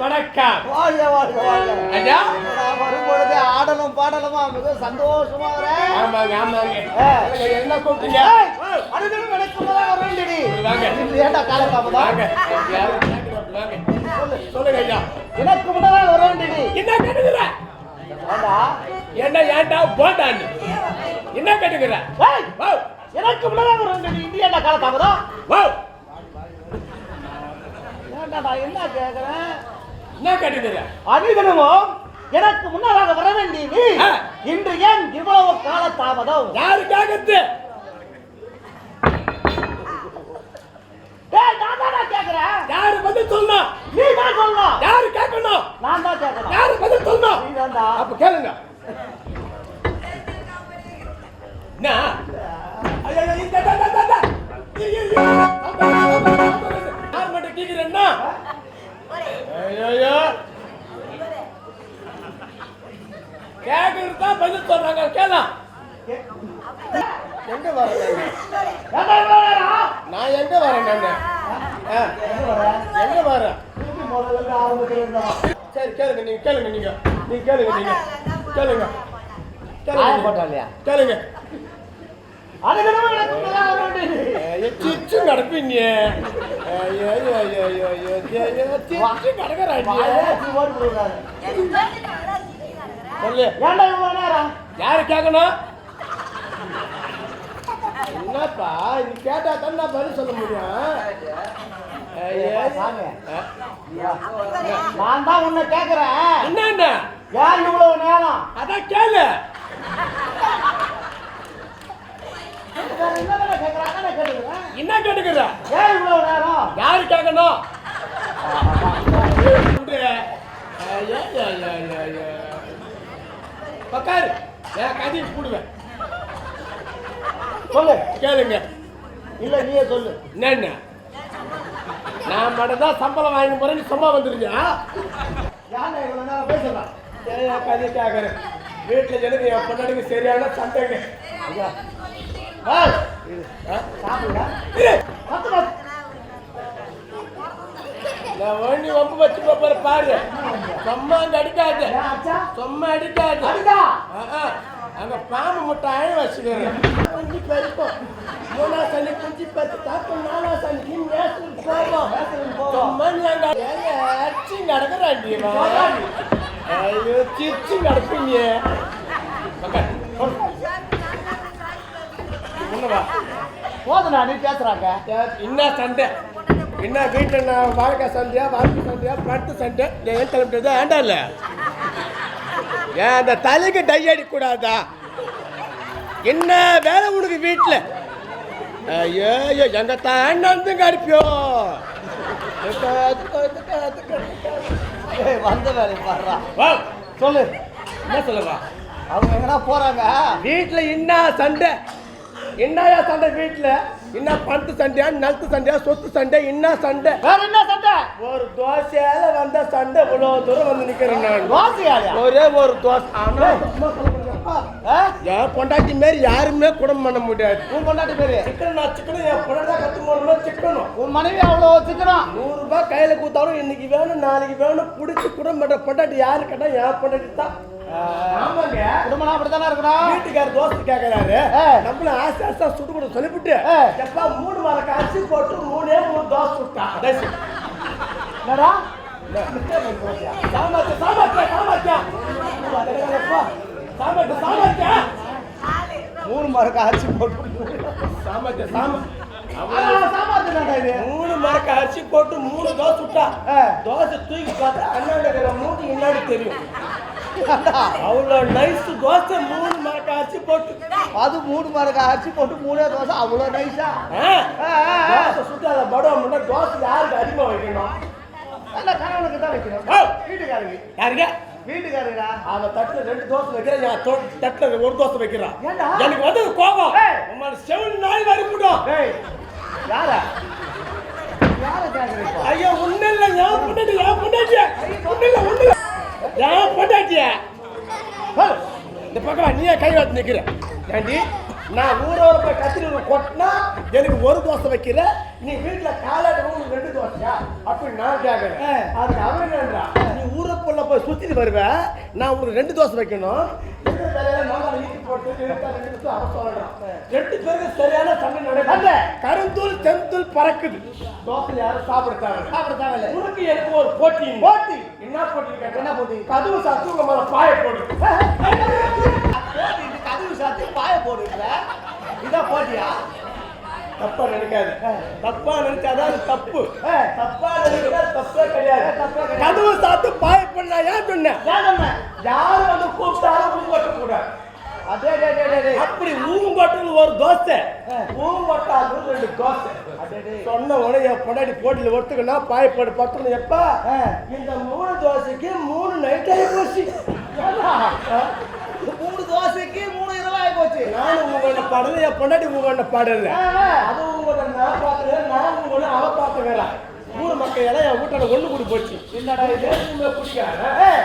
வணக்கம் வாழ்க வாழ்க வாழ்க ஐயா வரும்பொழுது ஆடலும் பாடலுமா மிக சந்தோஷமா ஆமாங்க ஆமாங்க. என்ன கூப்பிட்டீங்க? அனுதினம் முதல்ல வர யாரும் கேட்கணும், வாங்க. சொல்லுங்க ஐயா எனக்கு முதல்ல வர வேண்டியது. என்ன கேட்டுக்கிற? என்ன ஏன்டா போட்டான்னு என்ன கேட்டுக்கிற? எனக்கு வர வேண்டியது. இன்று ஏன்டா காலதாமதம்? வா. ஏன்டா என்ன கேக்குறேன்? என்ன கேட்டுக்கிற அனுதினமும் எனக்கு முன்னதாக வர வேண்டியது ஆ. இன்று ஏன் இவ்வளவு கால தாமதம்? யாரு கேக்குறது? ஏய், நான் தானே கேக்குறேன் யாரு பதில் சொல்லணும்? நீ தான் சொல்லணும். யாரு கேட்கணும்? நான் தான் கேக்குறேன். யாரு பதில் சொல்லணும்? நீ தான்டா அப்ப கேளுங்க. என்ன? யார் மட்டும் கேக்குறேன்னா ஐயோ கேக்குறது தான் பதில் சொல்றாங்க கேளாம் எங்க வரேன் நான் எங்க வரேன் நானு ஆ, எங்க வர? எங்க வரேன் சரி கேளுங்க நீங்க கேளுங்க நீங்க நீங்க கேளுங்க நீங்க கேளுங்க ஆயம் கேளுங்க போட்டாலியா கேளுங்க இவ்வளவு நேரம்? யாரு கேட்கணும் என்னப்பா நீ கேட்டா தான் நான் பதில் சொல்ல முடியும் நான் தான் உன்னை கேக்குறேன் என்னண்ணா ஏன் இவ்வளவு நேரம் அதான் கேளு வேற என்னதானே கேக்குறேன் அதானே கேட்டுக்கிறேன். என்ன கேட்டுக்கிற? ஏன் இவ்வளவு நேரம்? யாரு கேட்கணும். உக்காரு என் கதையை கூடுவேன் சொல்லு. கேளுங்க. இல்ல நீயே சொல்லு. என்னென்ன நான் மட்டும் தான் சம்பளம் வாங்கி போறேன்னு சும்மா வந்துருங்க ஏன்டா இவ்வளவு நேரம் பேசலாம் ஏன் கதை கேட்கறேன் வீட்டில் எனக்கு என் பொண்ணாடிக்கு சரியான சண்டைங்க. நான் ஒண்ணி ஒம்பு வச்சு போற பாரு. சும்மா அங்க அடிக்காத சும்மா அடிக்காத அங்க பாம்பு முட்டை அழ வச்சுக்கிறேன் குஞ்சு பெருக்கும் மூணா சனி குஞ்சு பத்து தாக்கம் நாலாம் சனி நேசத்துக்கு போவோம் நேசத்துக்கு சும்மா நடக்கிறாண்டி ஐயோ சிச்சு நடப்பீங்க முன்ன போதுண்ணா நீ பேசுறாங்க. என்ன சண்டை? என்ன வீட்டில் நான் வாழ்க்கை சண்டையா வாழ்க்கை சண்டையா பட்டு சண்டை? நான் ஏன் கிளம்பிட்டது ஏண்டா இல்லை? ஏன் அந்த தலைக்கு டை அடிக்கூடாதா என்ன வேலை உனக்கு வீட்டில்? ஐயோ ஐயோ எங்க தாண்டாந்துங்க அடிப்பியோ? ஏய் வந்த வேலை பாடுறா. வா சொல்லு. என்ன சொல்லுவா? அவங்க எங்கனா போறாங்க? வீட்டில் என்ன சண்டை? என்னயா சண்டை வீட்டில் என்ன பணத்து சண்டையா நலத்து சண்டையா சொத்து சண்டை என்ன சண்டை? வேற என்ன சண்டை? ஒரு தோசையால வந்த சண்டை இவ்வளவு தூரம் வந்து நிக்கிறேன் நான். வாசியாலியா ஒரே ஒரு தோசை. ஆனா? என் பொண்டாட்டி மாரி யாருமே குடும்பம் பண்ண முடியாது. உன் கொண்டாட்டி பேரு? சிக்கன் நான் சிக்கன் என் பொண்டாட்டி கத்து போன சிக்கனும். உன் மனைவி அவ்வளோ வச்சுக்கிறான் நூறு ரூபாய் கையில கொடுத்தாலும் இன்னைக்கு வேணும் நாளைக்கு வேணும் பிடிச்சி குடும்பம் பண்ற பொண்டாட்டி யாரு கேட்டா என் பொண்டாட்டி தான். ஆமாங்க. குடும்பம் அப்படித்தானே இருக்கணும் வீட்டுக்கார தோசை கேட்கறாரு. நம்மள ஆசை ஆசை சுட்டு கொடு சொல்லிவிட்டு. எப்பா மூணு மரக்கு அரிசி போட்டு மூணே மூணு தோசை சுட்டா? என்னடா? சாமர்த்தியம் சாமர்த்தியம் சாமர்த்தியம் சாமர்த்தியம் சாமர்த்தியம் மூணு மரக்க அரிசி போட்டு சாமர்த்தியம் சாம மூணு மரக்க அரிசி போட்டு மூணு தோசை சுட்டா? ஆ. தோசை தூக்கி பார்த்தா அண்ணாண்ட மூணு முன்னாடி தெரியும். அவ்வளோ நைஸ் தோசை மூணு மரக்க அரிசி போட்டு. அது மூணு மரக்க அரிசி போட்டு மூணே தோசை அவ்வளோ நைஸா அதை படம் முன்னா தோசை யாருக்கு அதிகமாக வைக்கணும்? நல்ல கணவனுக்கு தான் வைக்கணும். வீட்டுக்காரங்க யாருங்க? வீட்டுக்காரங்கடா அவன் தட்டுல ரெண்டு தோசை வைக்கிறேன் தட்டுல ஒரு தோசை வைக்கிறான்? எனக்கு வந்து கோபம். உங்களோட செவன் நாய் டேய் யார? யார ஐயா ஒண்ணு இல்ல பொண்டாட்டி என் பொண்டாட்டி ஒண்ணு இல்ல ஒண்ணு இல்ல என் பொண்டாட்டிய இந்த பக்கம் நீயே கை வாத்து நிக்கிற. ஏண்டி நான் ஊரோட போய் கத்திரி கொட்டினா எனக்கு ஒரு தோசை வைக்கிற நீ வீட்டுல காலாடு உனக்கு ரெண்டு தோசையா? அப்படி நான் கேட்கறேன். அதுக்கு அவன் என்னன்றா? நீ ஊருக்குள்ள போய் சுத்திட்டு வருவ. நான் உனக்கு ரெண்டு தோசை வைக்கணும். ரெண்டு பேருக்கு சரியான சண்டை நடக்குது. கருந்தூள் செந்தூள் பறக்குது. தோசை யாரும் சாப்பிடுறாங்க சாப்பிடுறாங்கல்ல. உனக்கு எனக்கு ஒரு போட்டி. போட்டி. என்ன போட்டி? என்ன போட்டி? கதவு சாத்து உங்க மேல பாய போடு போட்டு கதவு சாத்தி பாய போடுறீங்களா இதான் போட்டியா தப்பா நினைக்காது. தப்பா நினைச்சாதான் அது தப்பு. தப்பா நினைச்சா தப்பே கிடையாது. கதவு சாத்து பாய பண்ணா ஏன் நம்ம யாரு வந்து கூப்பிட்டாலும் ஊங்கொட்ட கூடாது அப்படி ஊங்கொட்டல் ஒரு தோசை. ஊங்கொட்டாலும் ரெண்டு தோசை. சொன்ன உடனே பொண்டாடி போட்டியில் ஒத்துக்கணும் பாயப்பாடு பத்தணும் எப்பா. இந்த மூணு தோசைக்கு மூணு நைட் ஆகி போச்சு மூணு தோசைக்கு மூணு இருபது போச்சு நானும் உங்களோட பாடல என் பொண்டாடி உங்களோட பாடல. அது உங்களோட நான் பார்த்துக்கிறேன் நான் உங்களோட அவ பார்த்துக்கிறேன் ஊர் மக்கள் எல்லாம் என் வீட்டோட ஒண்ணு கூடி போச்சு. என்னடா இது?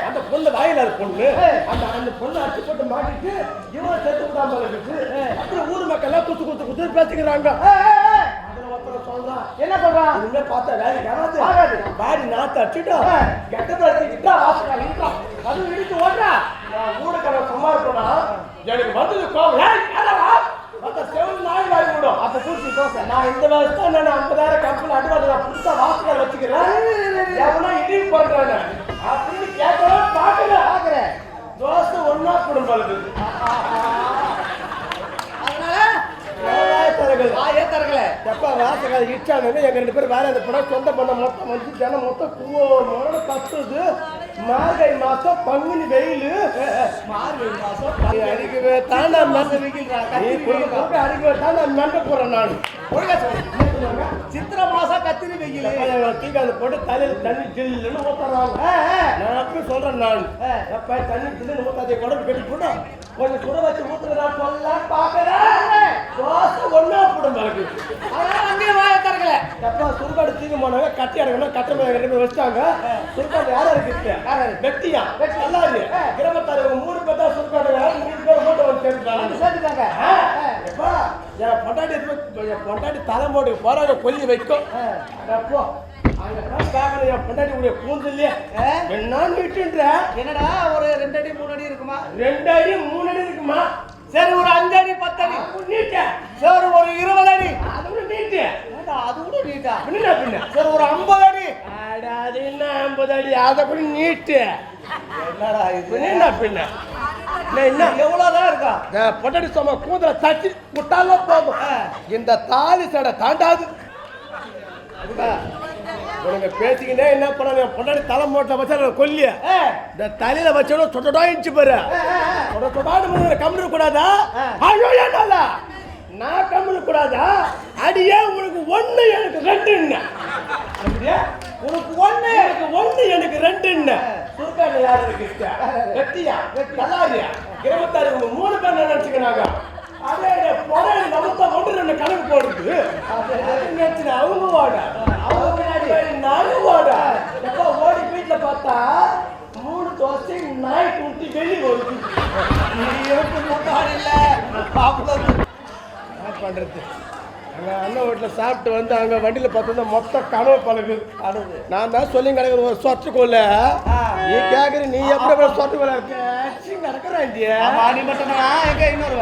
அந்த பொண்ணு வாயில பொண்ணு. அந்த அந்த பொண்ணு அடிச்சு போட்டு மாட்டிட்டு இவன் செத்து விடாம அப்புறம் ஊர் மக்கள் எல்லாம் குத்து குத்து குத்து பேசிக்கிறாங்க. என்ன சொல்றான் இனிமே பார்த்தா வேலைக்கு ஆகாது ஆகாது. பாடி நாத்த அடிச்சுட்டோம் கெட்ட பேசிக்கிட்டா வாசகா இருக்கான் அது இடிச்சு ஓடுறா. நான் ஊருக்கார சும்மா இருக்கா எனக்கு வந்தது கோவம் நாய் வாய் விடும். அப்ப தூக்கி தோசை. நான் இந்த வருஷம் நான் ஐம்பதாயிரம் கம்பெனி அட்வான்ஸ் நான் புதுசா வாசகர் வச்சுக்கிறேன். எவனா இடிவு பண்றாங்க அப்படின்னு கேட்கலாம் பார்க்கல. பாக்குறேன் தோசை ஒன்னா குடும்பம் எங்க ரெண்டு பேரும் வேற அந்த படம் சொந்த பண்ண மொத்தம் வந்து ஜனம் மொத்தம் கத்துது மார்கழி மாசம் பங்குனி வெயில். மார்கழி மாசம் அடிக்கவே தாண்டா வெயில்ரா. குறுக்க அடிக்கவே தாண்டா மெல்ல போறேன் நான். ஒழுங்கா. கத்திரி வெயில் தீக்காது போட்டு தலையில தண்ணி ஜில்லுன்னு ஊத்துறாங்க. நான் அப்படி சொல்றேன் நான். எப்ப தண்ணி ஜில்லுன்னு ஊத்தாதே குடம்பு கட்டி போட்டா? கொஞ்சம் சுட வச்சு ஊத்துறா சொல்லலாம் பாக்குறேன் தோசை ஒன்னா போடும் எனக்கு அங்கேயே வாயை தரகல எப்பா சுருக்காடு தூக்கி போனாங்க கட்டி அடக்கணும் கட்ட மேல ரெண்டு பேர் வச்சிட்டாங்க. சுருக்காடு யாரா இருக்கு வெட்டியா? வெட்டி. நல்லா இருக்கு இவங்க மூணு பேர் தான் சுருக்காடு மூணு பேர் மட்டும் வந்து சேர்ந்துட்டாங்க. எப்பா என் பொண்டாட்டி பொண்டாட்டி தலைமோட்டுக்கு போறாங்க கொல்லி வைக்கும். அப்போ என்னடா ஒரு ரெண்டு அடி மூணு அடி இருக்குமா? ரெண்டு அடி மூணு அடி இருக்குமா? சரி ஒரு அஞ்சு அடி பத்து அடி. நீட்ட. சரி ஒரு இருபது அடி. அது கூட நீட்டு. அது கூட நீட்டா? பின்ன பின்ன? சரி ஒரு ஐம்பது அடி. அட, அது என்ன ஐம்பது அடி? அதை கூட நீட்டு. என்னடா இது? என்ன பின்ன? என்ன, எவ்வளவுதான் இருக்கா? நான் பொண்டாட்டி சும்மா கூந்தல தட்டி விட்டாலும் போதும். ஆ. இந்த தாலி சடை தாண்டாது. உனக்கு பேசிக்கிட்டே என்ன பண்ண என் பொண்டாட்டி தலை மூட்டில் வச்சா கொல்லிய. இந்த தலையில வச்சோட சொட்டடா இன்ச்சு பாரு. சொட சொடாடு கம்மிட கூடாதா. ஐயோ ஏண்டால நான் கம்மிட கூடாதா அடியே உனக்கு ஒண்ணு எனக்கு ரெண்டு அப்படியா உனக்கு ஒண்ணு எனக்கு ஒண்ணு என்ன? ரெண்டு யாரு இருக்கு வெட்டியா? நல்லாரியா இருபத்தாறு இவங்க மூணு பேர் நினைச்சுக்கிறாங்க? அதே பொறை நமக்கு ஒன்று ரெண்டு கணக்கு போடுது நினைச்சு அவங்க ஓட. அவங்க பின்னாடி நானும் ஓட. எப்ப ஓடி வீட்டுல பார்த்தா மூணு தோசை நாய் குட்டி வெளியே வருது நீ இருக்கு முட்டாள் இல்ல? பண்றது? அண்ணன் வீட்டில் சாப்பிட்டு வந்து அங்கே வண்டியில் பார்த்தோம்னா மொத்த கனவு பழகு. நான் தான் சொல்லி கிடக்குற ஒரு சொத்துக்குள்ள. நீ கேட்குற நீ எப்படி சொத்துக்குள்ள இருக்க? நடக்கிறேன் நீ மட்டும் இன்னொரு